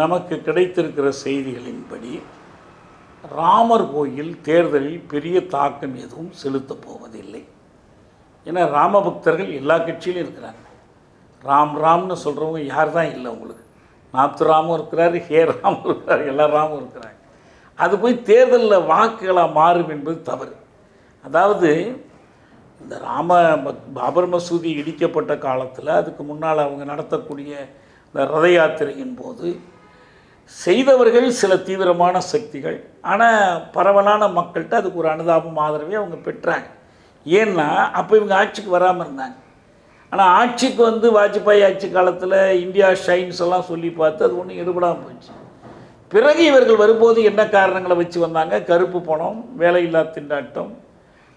நமக்கு கிடைத்திருக்கிற செய்திகளின்படி ராமர் கோயில் தேர்தலில் பெரிய தாக்கம் எதுவும் செலுத்தப் போவதில்லை. ஏன்னா ராம பக்தர்கள் எல்லா கட்சியிலும் இருக்கிறாங்க. ராம் ராம்னு சொல்கிறவங்க யார் தான் இல்லை உங்களுக்கு? நாத்து ராமும் இருக்கிறார் ஹே ராமும் இருக்கிறார் எல்லா ராமும் இருக்கிறாங்க. அது போய் தேர்தலில் வாக்குகளாக மாறும் என்பது தவறு. அதாவது இந்த ராம பாபர் மசூதி இடிக்கப்பட்ட காலத்தில் அதுக்கு முன்னால் அவங்க நடத்தக்கூடிய இந்த ரத யாத்திரையின் போது செய்தவர்கள் சில தீவிரமான சக்திகள் ஆனால் பரவலான மக்கள்கிட்ட அதுக்கு ஒரு அனுதாபம் ஆதரவை அவங்க பெற்றாங்க. ஏன்னா அப்போ இவங்க ஆட்சிக்கு வராமல் இருந்தாங்க. ஆனால் ஆட்சிக்கு வந்து வாஜ்பாய் ஆட்சி காலத்தில் இந்தியா ஷைன்ஸ் எல்லாம் சொல்லி பார்த்து அது ஒன்றும் எடுபடாமல் போச்சு பிறகு இவர்கள் வரும்போது என்ன காரணங்களை வச்சு வந்தாங்க? கருப்பு பணம் வேலையில்லா திண்டாட்டம்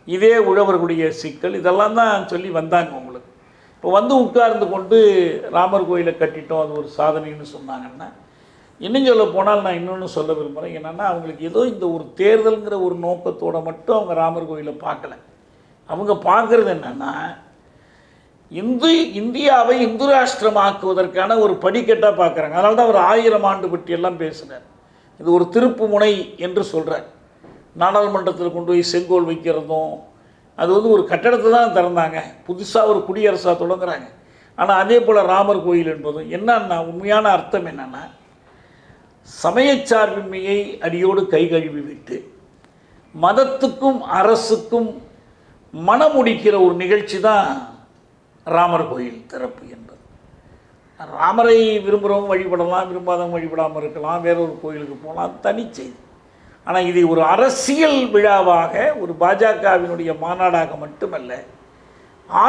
இதே உழவர்களுடைய சிக்கல் இதெல்லாம் தான் சொல்லி வந்தாங்க உங்களுக்கு இப்போ வந்து உட்கார்ந்து கொண்டு ராமர் கோயிலை கட்டிட்டோம் அது ஒரு சாதனைன்னு சொன்னாங்கன்னா இன்னும் சொல்ல போனால் நான் இன்னொன்று சொல்ல விரும்புகிறேன் என்னென்னா அவங்களுக்கு ஏதோ இந்த ஒரு தேர்தலுங்கிற ஒரு நோக்கத்தோடு மட்டும் அவங்க ராமர் கோயிலை பார்க்கல. அவங்க பார்க்குறது என்னென்னா இந்து இந்தியாவை இந்து ராஷ்டிரமாக்குவதற்கான ஒரு படிக்கட்டாக பார்க்குறாங்க. அதனால தான் அவர் ஆயிரம் ஆண்டு பற்றி எல்லாம் பேசினார். இது ஒரு திருப்பு முனை என்று சொல்கிறார் நாடாளுமன்றத்தில் கொண்டு போய் செங்கோல் வைக்கிறதும் அது வந்து ஒரு கட்டடத்தை தான் திறந்தாங்க. புதுசாக ஒரு குடியரசாக தொடங்குறாங்க. ஆனால் அதே போல் ராமர் கோயில் என்பதும் என்னன்னா உண்மையான அர்த்தம் என்னென்னா சமயச்சார்பின்மையை அடியோடு கை கழுவி விட்டு மதத்துக்கும் அரசுக்கும் மனமுடிக்கிற ஒரு நிகழ்ச்சி தான் ராமர் கோயில் திறப்பு என்பது. ராமரை விரும்புகிறவங்க வழிபடலாம் விரும்பாதவங்க வழிபடாமல் இருக்கலாம் வேற ஒரு கோயிலுக்கு போகலாம் தனிச்செய்தி தனி செய்தி. ஆனால் இதை ஒரு அரசியல் விழாவாக ஒரு பாஜகவினுடைய மாநாடாக மட்டுமல்ல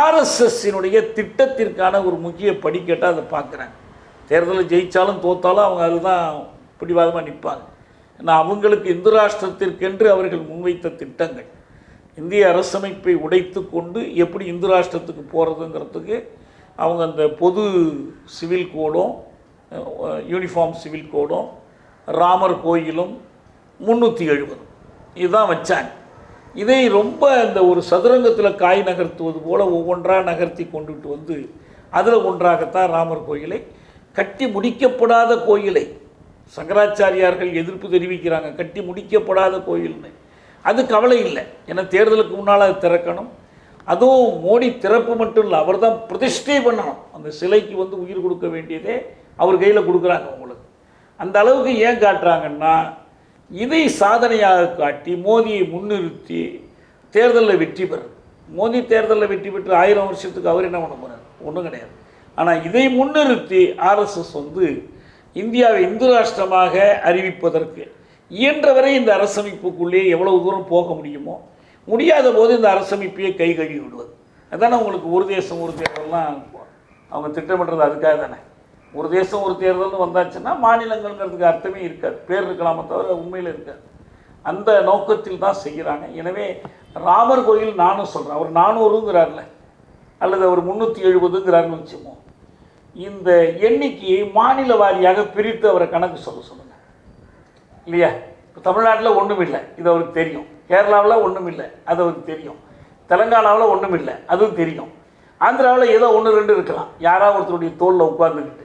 ஆர்எஸ்எஸ்ஸினுடைய திட்டத்திற்கான ஒரு முக்கிய படிக்கட்டாக அதை பார்க்குறாங்க. தேர்தலில் ஜெயித்தாலும் தோத்தாலும் அவங்க அதுதான் பிடிவாதமாக நிற்பாங்க ஏன்னா அவங்களுக்கு இந்து ராஷ்டிரத்திற்கென்று அவர்கள் முன்வைத்த திட்டங்கள். இந்திய அரசமைப்பை உடைத்து கொண்டு எப்படி இந்து ராஷ்டிரத்துக்கு போகிறதுங்கிறதுக்கு அவங்க அந்த பொது சிவில் கோடும் யூனிஃபார்ம் சிவில் கோடும் ராமர் கோயிலும் முந்நூற்றி எழுபது இதுதான் வச்சாங்க. இதை ரொம்ப இந்த ஒரு சதுரங்கத்தில் காய் நகர்த்துவது போல் ஒவ்வொன்றாக நகர்த்தி கொண்டுட்டு வந்து அதில் ஒன்றாகத்தான் ராமர் கோயிலை கட்டி முடிக்கப்படாத கோயிலை சங்கராச்சாரியார்கள் எதிர்ப்பு தெரிவிக்கிறாங்க. கட்டி முடிக்கப்படாத கோயில்னு. அது கவலை இல்லை. ஏன்னா தேர்தலுக்கு முன்னால் அது திறக்கணும். அதுவும் மோடி திறப்பு மட்டும் இல்லை அவர் தான் பிரதிஷ்டை பண்ணணும். அந்த சிலைக்கு வந்து உயிர் கொடுக்க வேண்டியதே அவர் கையில் கொடுக்குறாங்க உங்களுக்கு. அந்த அளவுக்கு ஏன் காட்டுறாங்கன்னா இதை சாதனையாக காட்டி மோதியை முன்னிறுத்தி தேர்தலில் வெற்றி பெறும் மோதி தேர்தலில் வெற்றி பெற்று ஆயிரம் வருஷத்துக்கு அவர் என்ன பண்ண போகிறார் ஒன்றும் கிடையாது. ஆனால் இதை முன்னிறுத்தி ஆர்எஸ்எஸ் வந்து இந்தியாவை இந்து ராஷ்டிரமாக அறிவிப்பதற்கு இயன்றவரை இந்த அரசமைப்புக்குள்ளே எவ்வளவு தூரம் போக முடியுமோ முடியாத போது இந்த அரசமைப்பையே கை கழுவி விடுவது. அதானே உங்களுக்கு ஒரு தேசம் ஒரு தேர்தல்லாம் அவங்க திட்டமிடுறது அதுக்காக தானே. ஒரு தேசம் ஒரு தேர்தல்னு வந்தாச்சுன்னா மாநிலங்கள்ங்கிறதுக்கு அர்த்தமே இருக்காது. பேர் இருக்கலாமே தவிர உண்மையில் இருக்காது. அந்த நோக்கத்தில் தான் செய்கிறாங்க. எனவே ராமர் கோயில் நானும் சொல்கிறேன் அவர் நானூறுங்கிறார்ல. அல்லது அவர் முந்நூற்றி எழுபதுங்கிறாருன்னு வச்சுமோ இந்த எண்ணிக்கையை மாநில வாரியாக பிரித்து அவரை கணக்கு சொல்ல சொல்லுங்கள் இல்லையா? இப்போ தமிழ்நாட்டில் ஒன்றும் இல்லை. இது அவருக்கு தெரியும். கேரளாவில் ஒன்றும் இல்லை. அது அவருக்கு தெரியும். தெலங்கானாவில் ஒன்றும் இல்லை. அதுவும் தெரியும். ஆந்திராவில் ஏதோ ஒன்று ரெண்டு இருக்கலாம். யாராவது ஒருத்தருடைய தோளில் உட்கார்ந்துக்கிட்டு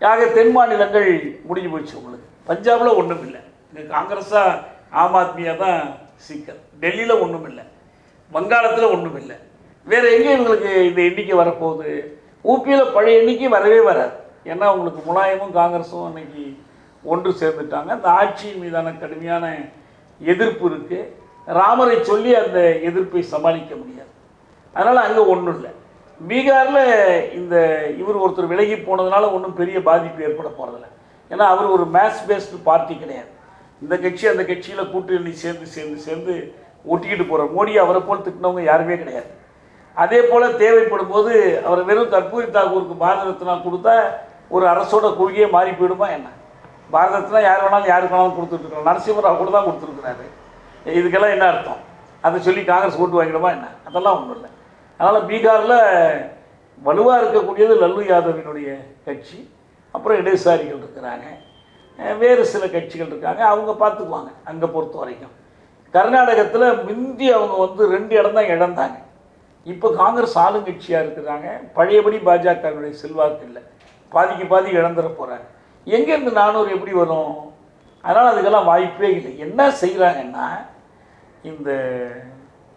ஆக தென் மாநிலங்கள் முடிஞ்சு போயிடுச்சு உங்களுக்கு. பஞ்சாபில் ஒன்றும் இல்லை. இங்கே காங்கிரஸாக ஆம் ஆத்மியாக தான் சிக்கல். டெல்லியில் ஒன்றும் இல்லை. வங்காளத்தில் ஒன்றும் இல்லை. வேறு எங்கே இவங்களுக்கு இந்த எண்ணிக்கை வரப்போகுது? ஊபியில் பழைய எண்ணிக்கை வரவே வராது. ஏன்னா உங்களுக்கு முலாயமும் காங்கிரஸும் அன்னைக்கு ஒன்று சேர்ந்துட்டாங்க. அந்த ஆட்சியின் மீதான கடுமையான எதிர்ப்பு இருக்குது ராமரை சொல்லி அந்த எதிர்ப்பை சமாளிக்க முடியாது. அதனால் அங்கே ஒன்றும் இல்லை. பீகாரில் இந்த இவர் ஒருத்தர் விலகி போனதுனால ஒன்றும் பெரிய பாதிப்பு ஏற்பட போகிறதில்ல ஏன்னா அவர் ஒரு மேத்ஸ் பேஸ்டு பார்ட்டி கிடையாது. இந்த கட்சி அந்த கட்சியில் கூட்டணி சேர்ந்து சேர்ந்து சேர்ந்து ஒட்டிக்கிட்டு போகிற மோடி அவரை போல் திட்டினவங்க யாருமே கிடையாது. அதே போல் தேவைப்படும் போது அவர் வெறும் கற்பூரி தாக்கூருக்கு பாரத ரத்னா கொடுத்தா ஒரு அரசோட கொள்கையே மாறி போயிடுமா என்ன? பாரத ரத்னா யார் வேணாலும் யாருக்கு வேணாலும் கொடுத்துட்ருக்கலாம் நரசிம்மராவ் கூட தான் கொடுத்துருக்குறாரு. இதுக்கெல்லாம் என்ன அர்த்தம்? அதை சொல்லி காங்கிரஸ் ஓட்டு வாங்கிடுமா என்ன? அதெல்லாம் ஒன்றும் இல்லை. அதனால் பீகாரில் வலுவாக இருக்கக்கூடியது லல்லு யாதவினுடைய கட்சி அப்புறம் இடதுசாரிகள் இருக்கிறாங்க. வேறு சில கட்சிகள் இருக்காங்க. அவங்க பார்த்துக்குவாங்க அங்கே பொறுத்த வரைக்கும். கர்நாடகத்தில் முந்தி அவங்க வந்து ரெண்டு இடம் தான் இழந்தாங்க. இப்போ காங்கிரஸ் ஆளுங்கட்சியாக இருக்கிறாங்க. பழையபடி பாஜகவினுடைய செல்வாக்கு இல்லை. பாதிக்கு பாதி இழந்துட போகிறாங்க எங்கேருந்து நானூறு எப்படி வரும்? அதனால் அதுக்கெல்லாம் வாய்ப்பே இல்லை. என்ன செய்கிறாங்கன்னா இந்த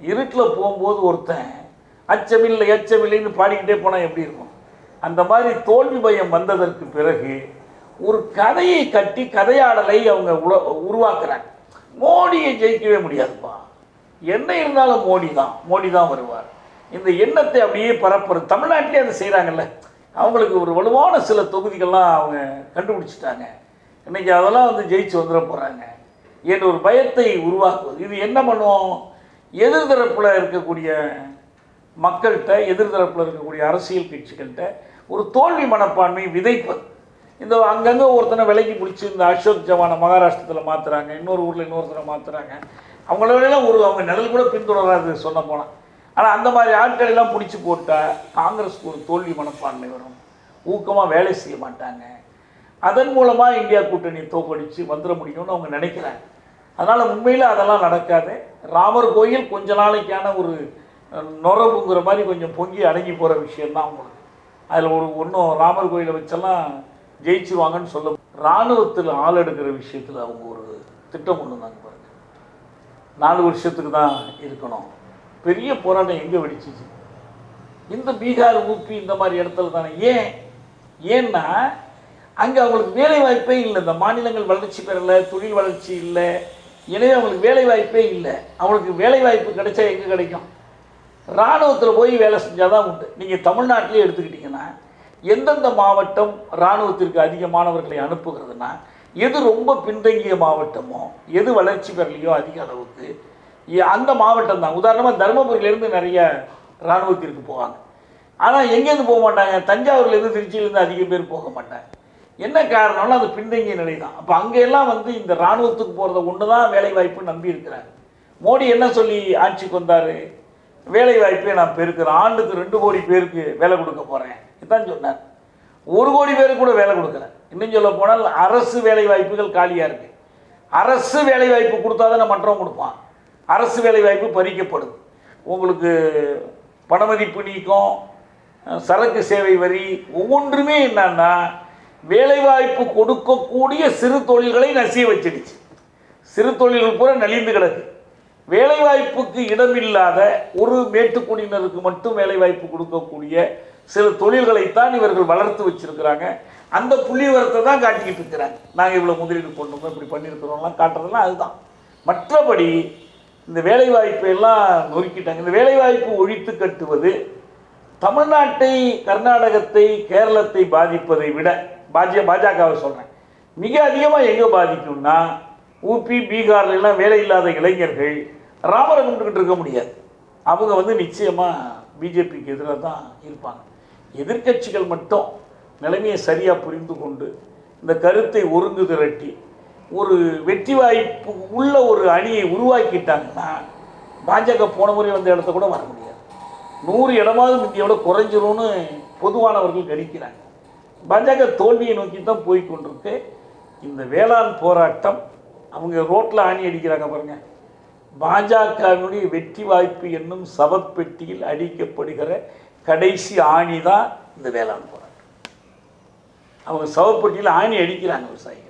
இருட்டில் போகும்போது ஒருத்தன் அச்சமில்லை அச்சமில்லைன்னு பாடிக்கிட்டே போனால் எப்படி இருக்கும்? அந்த மாதிரி தோல்வி பயம் வந்ததற்கு பிறகு ஒரு கதையை கட்டி கதையாடலை அவங்க உல உருவாக்குறாங்க. மோடியை ஜெயிக்கவே முடியாதுப்பா. என்ன இருந்தாலும் மோடி தான் மோடி தான் வருவார். இந்த எண்ணத்தை அப்படியே பரப்புறது. தமிழ்நாட்டிலே அதை செய்கிறாங்கல்ல அவங்களுக்கு ஒரு வலுவான சில தொகுதிகள்லாம் அவங்க கண்டுபிடிச்சிட்டாங்க. இன்றைக்கி அதெல்லாம் வந்து ஜெயிச்சு வந்துட போகிறாங்க என்ற ஒரு பயத்தை உருவாக்குவது. இது என்ன பண்ணுவோம் எதிர்தரப்பில் இருக்கக்கூடிய மக்கள்கிட்ட எதிர்தரப்பில் இருக்கக்கூடிய அரசியல் கட்சிகள்கிட்ட ஒரு தோல்வி மனப்பான்மை விதைப்பது. இந்த அங்கங்கே ஒருத்தனை விலைக்கு பிடிச்சி இந்த அசோக் ஜவானை மகாராஷ்டிரத்தில் மாற்றுறாங்க இன்னொரு ஊரில் இன்னொருத்தரை மாற்றுறாங்க அவங்களெல்லாம் ஒரு அவங்க நிழல் கூட பின்தொடராது சொல்ல போனால் ஆனால் அந்த மாதிரி ஆட்கள் எல்லாம் பிடிச்சி போட்டால் காங்கிரஸ்க்கு ஒரு தோல்வி மனப்பான்மை வரும். ஊக்கமாக வேலை செய்ய மாட்டாங்க. அதன் மூலமாக இந்தியா கூட்டணி தோக்கடித்து வந்துட முடியும்னு அவங்க நினைக்கிறாங்க. அதனால் உண்மையில் அதெல்லாம் நடக்காது. ராமர் கோயில் கொஞ்ச நாளைக்கான ஒரு அஹ், நொரம்புங்கிற மாதிரி கொஞ்சம் பொங்கி அடங்கி போகிற விஷயந்தான் அவங்களுக்கு அதில் ஒரு ஒன்றும் ராமர் கோயிலை வச்செல்லாம் ஜெயிச்சுருவாங்கன்னு சொல்ல இராணுவத்தில் ஆள் எடுக்கிற விஷயத்தில் அவங்க ஒரு திட்டம் கொண்டு வந்தாங்க பாருங்கள் நாலு வருஷத்துக்கு தான் இருக்கணும். பெரிய போராட்டம் எங்கே வெடிச்சிச்சு? இந்த பீகார் ஊபி இந்த மாதிரி இடத்துல தானே. ஏன்? ஏன்னா அங்கே அவங்களுக்கு வேலை வாய்ப்பே இல்லை. இந்த மாநிலங்கள் வளர்ச்சி பெறலை தொழில் வளர்ச்சி இல்லை. எனவே அவங்களுக்கு வேலை வாய்ப்பே இல்லை. அவங்களுக்கு வேலை வாய்ப்பு கிடைச்சா எங்கே கிடைக்கும்? இராணுவத்தில் போய் வேலை செஞ்சால் தான் உண்டு. நீங்கள் தமிழ்நாட்டிலே எடுத்துக்கிட்டிங்கன்னா எந்தெந்த மாவட்டம் இராணுவத்திற்கு அதிக மாணவர்களை அனுப்புகிறதுனா எது ரொம்ப பின்தங்கிய மாவட்டமோ எது வளர்ச்சி பெறலையோ அதிக அளவுக்கு அந்த மாவட்டம் தான். உதாரணமாக தருமபுரியிலேருந்து நிறைய இராணுவத்திற்கு போவாங்க. ஆனால் எங்கேருந்து போக மாட்டாங்க? தஞ்சாவூர்லேருந்து திருச்சியிலேருந்து அதிக பேர் போக மாட்டாங்க. என்ன காரணம்னா அது பின்தங்கிய நிலை தான். அப்போ அங்கெல்லாம் வந்து இந்த இராணுவத்துக்கு போகிறத ஒன்று தான் வேலை வாய்ப்பு நம்பி இருக்கிறாங்க மோடி என்ன சொல்லி ஆட்சிக்கு வந்தார்? வேலை வாய்ப்பை நான் பெருக்கிறேன். ஆண்டுக்கு ரெண்டு கோடி பேருக்கு வேலை கொடுக்க போகிறேன் இதுதான் சொன்னார். ஒரு கோடி பேருக்கு கூட வேலை கொடுக்கல. இன்னும் சொல்ல போனால் அரசு வேலை வாய்ப்புகள் காலியாக இருக்குது அரசு வேலை வாய்ப்பு கொடுத்தா தானே மற்றவங்க கொடுப்பான். அரசு வேலை வாய்ப்பு பறிக்கப்படுது உங்களுக்கு பணமதிப்பு நீக்கம் சரக்கு சேவை வரி ஒவ்வொன்றுமே என்னன்னா வேலைவாய்ப்பு கொடுக்கக்கூடிய சிறு தொழில்களை நசிய வச்சிடுச்சு. சிறு தொழில்கள் பூரா நலிந்து கிடக்கு. வேலைவாய்ப்புக்கு இடமில்லாத ஒரு மேட்டுக்குடியினருக்கு மட்டும் வேலைவாய்ப்பு கொடுக்கக்கூடிய சில தொழில்களைத்தான் இவர்கள் வளர்த்து வச்சிருக்கிறாங்க. அந்த புள்ளிவரத்தை தான் காட்டிக்கிட்டு இருக்கிறாங்க. நாங்கள் இவ்வளோ முதலீடு கொண்டு இப்படி பண்ணியிருக்கிறோம்லாம் காட்டுறதெல்லாம் அதுதான். மற்றபடி இந்த வேலைவாய்ப்பை எல்லாம் நொறுக்கிட்டாங்க. இந்த வேலைவாய்ப்பு ஒழித்து கட்டுவது தமிழ்நாட்டை கர்நாடகத்தை கேரளத்தை பாதிப்பதை விட பாஜ பாஜகவை சொல்கிறேன் மிக அதிகமாக எங்கே பாதிக்கும்னா ஊபி பீகார்ல எல்லாம் வேலை இல்லாத இளைஞர்கள் ராமரை கொண்டுக்கிட்டு இருக்க முடியாது. அவங்க வந்து நிச்சயமாக பிஜேபிக்கு எதிராக தான் இருப்பாங்க. எதிர்க்கட்சிகள் மட்டும் நிலைமையை சரியாக புரிந்து கொண்டு இந்த கருத்தை ஒருங்கு திரட்டி ஒரு வெற்றி வாய்ப்பு உள்ள ஒரு அணியை உருவாக்கிட்டாங்கன்னா பாஜக போன முறை வந்த இடத்த கூட வர முடியாது. நூறு இடமாவது இந்தியாவோட குறைஞ்சிரும்னு பொதுவானவர்கள் கணிக்கிறாங்க. பாஜக தோல்வியை நோக்கி தான் போய் கொண்டிருக்கு. இந்த வேளாண் போராட்டம் அவங்க ரோட்டில் ஆணி அடிக்கிறாங்க பாருங்கள் பாஜகவினுடைய வெற்றி வாய்ப்பு என்னும் சவப்பெட்டியில் அடிக்கப்படுகிற கடைசி ஆணி தான் இந்த வேளாண் போராட்டம். அவங்க சவப்பெட்டியில் ஆணி அடிக்கிறாங்க விவசாயிகள்.